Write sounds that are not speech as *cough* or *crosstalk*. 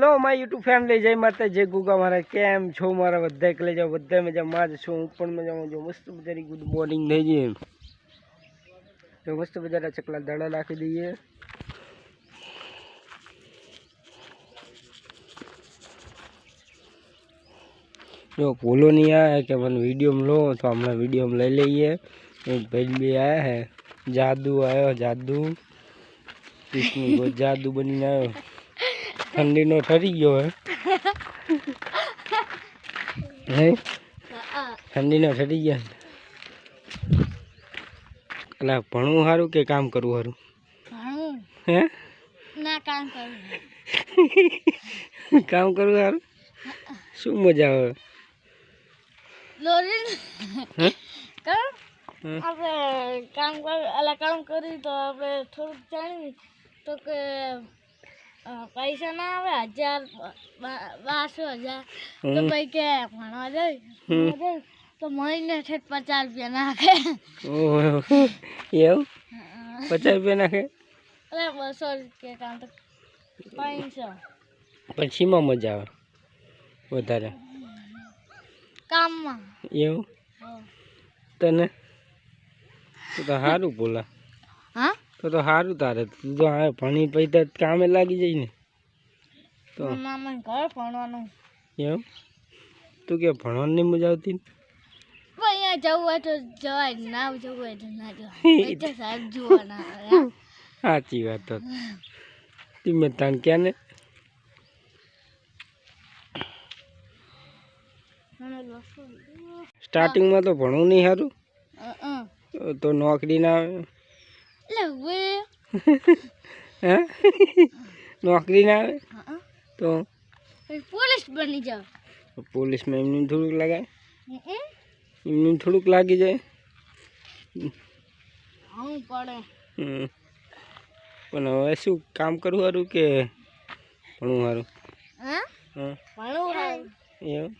Hello મારી YouTube family જય માતા જય ગુગા મારા કેમ છો મારા બધા એકલે જાઓ બધા મજામાં જ છું હું પણ મજામાં છું મસ્ત મજાની ગુડ મોર્નિંગ થઈ જઈએ તો મસ્ત મજાના ચકલા દાડા નાખી દઈએ જો પોલો નહીં આવ્યા કે મને વિડીયોમાં લો તો હમણાં વિડીયોમાં લઈ લઈએ એક ભાઈ બી આવ્યા હે જાદુ આવ્યો જાદુ કૃષ્ણ ગો જાદુ બનીને આવ્યો ઠંડીનો ઠરી ગયો હે. હે? ઠંડીનો ઠરી ગયા એટલે ભણવું સારું કે કામ કરવું સારું હે? ના કામ કરું *laughs* કામ કરવું સારું શું મજા આવે? લોરી હે? આપણે કામ કર અલા કામ કરી તો આપણે થોડુંક જાણવી તો કે પૈસા ના આવે હજાર બારસો હજાર. તો ભાઈ કે ભણવા જાય તો મહિને ઠેઠ પચાસ રૂપિયા નાખે. એવું? પચાસ રૂપિયા નાખે? અરે બસો રૂપિયા કામ તો પાંચસો. પણ શીમાં મજા આવે વધારે. કામમાં. એવું? તને? તો સારું બોલા હા? તો તો સારું તારે. તું તો હવે ભણી પછી કામે લાગી જાય ને. તો મામા ઘર ભણવાનું. એમ? તું કે ભણવાની મજા આવતી ને? અહીંયા જવું હોય તો જવાય ના જવું હોય તો ના જવાય. સાહેબ જોવાના સાચી વાત તો. તમે તાણ ક્યાં ને? સ્ટાર્ટિંગમાં તો ભણવું નહીં સારું. તો- નોકરી ના આવે. નોકરી ના આવે અ, અ. તો પછી પોલીસ બની જાવ પોલીસમાં એમનું થોડુંક લગાય હમ, હમ. એમનું થોડુંક લાગી જાય હું પડે હમ. પણ હવે શું કામ કરવું સારું કે ભણવું સારું હા હા ભણવું સારું. એવું